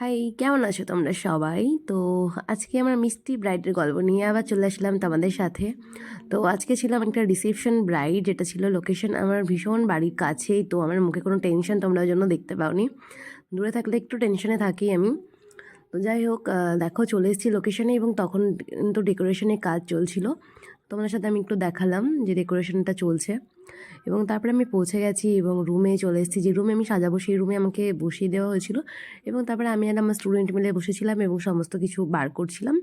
High, কেমন আছো তোমরা সবাই? তো আজকে আমার মিষ্টি ব্রাইডের গল্প নিয়ে আবার চলে আসলাম তোমাদের সাথে। তো আজকে ছিলাম একটা রিসেপশন ব্রাইড, যেটা ছিল লোকেশন আমার ভীষণ বাড়ির কাছেই, তো আমার মুখে কোনো টেনশন তোমরা জন্য দেখতে পাওনি। দূরে থাকলে একটু টেনশনে থাকি আমি। তো যাই হোক দেখো চলে এসেছি লোকেশনে এবং তখন কিন্তু ডেকোরেশনের কাজ চলছিল। তোমাদের সাথে আমি একটু দেখালাম যে ডেকোরেশনটা চলছে। এবং তারপরে আমি পৌঁছে গেছি এবং রুমে চলে এসেছি। যে রুমে আমি সাজাবো, সেই রুমে আমাকে বসিয়ে দেওয়া হয়েছিল এবং তারপরে আমি আর আমার স্টুডেন্ট মিলে বসেছিলাম এবং সমস্ত কিছু বার করছিলাম।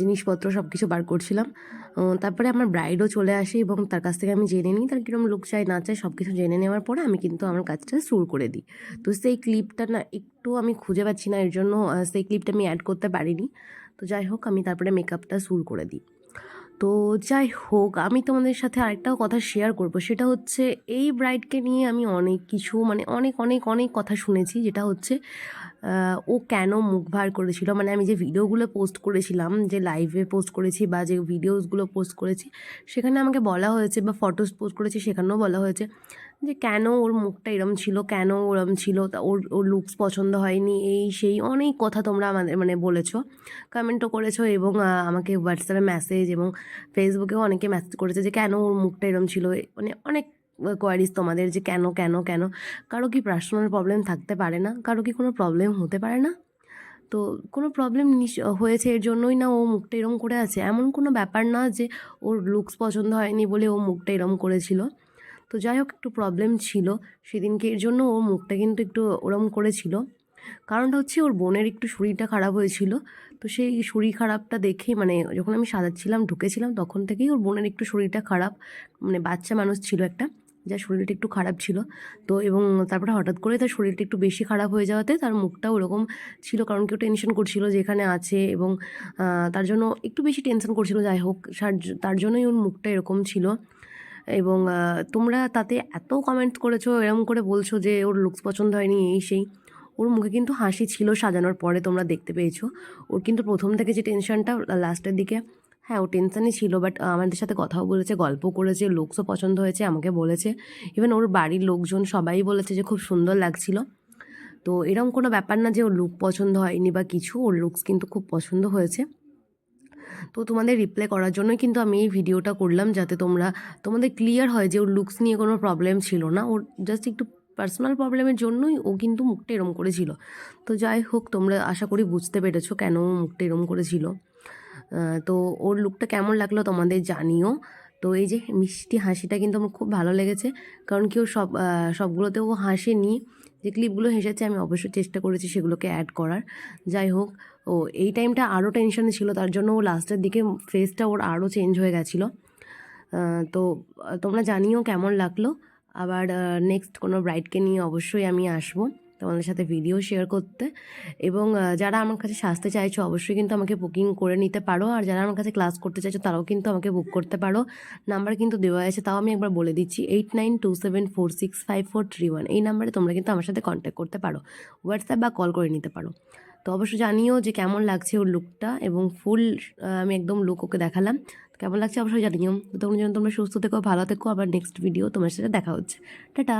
জিনিসপত্র সব কিছু বার করছিলাম। তারপরে আমার ব্রাইডও চলে আসে এবং তার কাছ থেকে আমি জেনে নিই, তার কীরকম লুক চাই, না চাই সব কিছু জেনে নেওয়ার পরে আমি কিন্তু আমার কাজটা শুরু করে দিই। তো সেই ক্লিপটা না একটু আমি খুঁজে পাচ্ছি না, এর জন্য সেই ক্লিপটা আমি অ্যাড করতে পারিনি। তো যাই হোক, আমি তারপরে মেকআপটা শুরু করে দিই। তো যাই হোক, আমি তোমাদের সাথে আরেকটাও কথা শেয়ার করব। সেটা হচ্ছে, এই ব্রাইডকে নিয়ে আমি অনেক কিছু মানে অনেক অনেক অনেক কথা শুনেছি। যেটা হচ্ছে ও কেন মুখ ভার করেছিল? মানে আমি যে ভিডিওগুলো পোস্ট করেছিলাম, যে লাইভে পোস্ট করেছি বা যে ভিডিওসগুলো পোস্ট করেছি, সেখানে আমাকে বলা হয়েছে বা ফটোস পোস্ট করেছি, সেখানেও বলা হয়েছে যে কেন ওর মুখটা এরম ছিল, কেন ওরম ছিল, তা ওর ওর লুকস পছন্দ হয়নি, এই সেই অনেক কথা তোমরা আমাদের মানে বলেছ। কমেন্টও করেছ এবং আমাকে হোয়াটসঅ্যাপে মেসেজ এবং ফেসবুকেও অনেকে মেসেজ করেছে যে কেন ওর মুখটা এরম ছিল মানে অনেক কোয়ারিজ তোমাদের যে কেন কেন কেন, কারও কি পার্সোনাল প্রবলেম থাকতে পারে না, কারও কি কোনো প্রবলেম হতে পারে না? তো কোনো প্রবলেম হয়েছে এর জন্যই না ও মুখটা এরম করে আছে? এমন কোনো ব্যাপার না যে ওর লুকস পছন্দ হয়নি বলে ও মুখটা এরম করেছিল। তো যাই হোক, একটু প্রবলেম ছিল। সেদিনকে এর জন্য ও মুখটা কিন্তু একটু ওরম করেছিল। কারণটা হচ্ছে ওর বোনের একটু শরীরটা খারাপ হয়েছিল। তো সেই শরীর খারাপটা দেখে মানে যখন আমি সাজাচ্ছিলাম, ঢুকেছিলাম, তখন থেকেই ওর বোনের একটু শরীরটা খারাপ। মানে বাচ্চা মানুষ ছিল একটা, যার শরীরটা একটু খারাপ ছিল। তো এবং তারপরে হঠাৎ করে তার শরীরটা একটু বেশি খারাপ হয়ে যাওয়াতে তার মুখটা ওরকম ছিল। কারণ কেউ টেনশন করছিল যে এখানে আছে এবং তার জন্য একটু বেশি টেনশন করছিল। যাই হোক তার জন্যই ওর মুখটা এরকম ছিল। এবং তোমরা তাতে এত কমেন্ট করেছ এরকম করে বলছো যে ওর লুকস পছন্দ হয়নি, এই সেই। ওর মুখে কিন্তু হাসি ছিল সাজানোর পরে তোমরা দেখতে পেয়েছ। ওর কিন্তু প্রথম থেকে যে টেনশনটা লাস্টের দিকে হ্যাঁ ও টেনশনই ছিল বাট আমাদের সাথে কথাও বলেছে গল্প করেছে লুকসও পছন্দ হয়েছে, আমাকে বলেছে। ইভেন ওর বাড়ির লোকজন সবাই বলেছে যে খুব সুন্দর লাগছিল। তো এরকম কোনো ব্যাপার না যে ওর লুক পছন্দ হয়নি বা কিছু, ওর লুকস কিন্তু খুব পছন্দ হয়েছে। তো তোমাদের রিপ্লাই করার জন্যই কিন্তু আমি এই ভিডিওটা করলাম যাতে তোমরা, তোমাদের ক্লিয়ার হয় যে ওর লুকস নিয়ে কোনো প্রবলেম ছিল না। ওর জাস্ট একটু পার্সোনাল প্রবলেমের জন্যই ও কিন্তু মুখটা এরম করেছিল। তো যাই হোক, তোমরা আশা করি বুঝতে পেরেছ কেন মুখটা এরম করেছিল। তো ওর লুকটা কেমন লাগল তোমাদের জানিও। তো এই যে মিষ্টি হাসিটা কিন্তু আমার খুব ভালো লেগেছে। কারণ কি ও সব সবগুলোতে ও হাসেনি। যে ক্লিপগুলো হেসেছে, আমি অবশ্যই চেষ্টা করেছি সেগুলোকে অ্যাড করার। যাই হোক, ও এই টাইমটা আরও টেনশনে ছিল, তার জন্য ও লাস্টের দিকে ফেসটা ওর আরও চেঞ্জ হয়ে গেছিল। তো, তোমরা জানিও কেমন লাগল। আবার নেক্সট কোনো ব্রাইডকে নিয়ে অবশ্যই আমি আসব। তোমাদের সাথে ভিডিও শেয়ার করতে। এবং যারা আমার কাছে সাজতে চাইছো, অবশ্যই কিন্তু আমাকে বুকিং করে নিতে পারো। আর যারা আমার কাছে ক্লাস করতে চাইছো, তারাও কিন্তু আমাকে বুক করতে পারো। নাম্বার কিন্তু দেওয়া আছে, তাও আমি একবার বলে দিচ্ছি eight nine two seven four six five four three one এই নাম্বারে তোমরা কিন্তু আমার সাথে কন্ট্যাক্ট করতে পারো। হোয়াটসঅ্যাপ বা কল করে নিতে পারো। তো অবশ্যই জানিও যে কেমন লাগছে ওর লুকটা এবং ফুল আমি একদম লুক ওকে দেখালাম। কেমন লাগছে অবশ্যই জানিও। তো তখন যেন তোমরা সুস্থ থেকো, ভালো থেকো। আবার নেক্সট ভিডিও তোমার সাথে দেখা হচ্ছে। টাটা!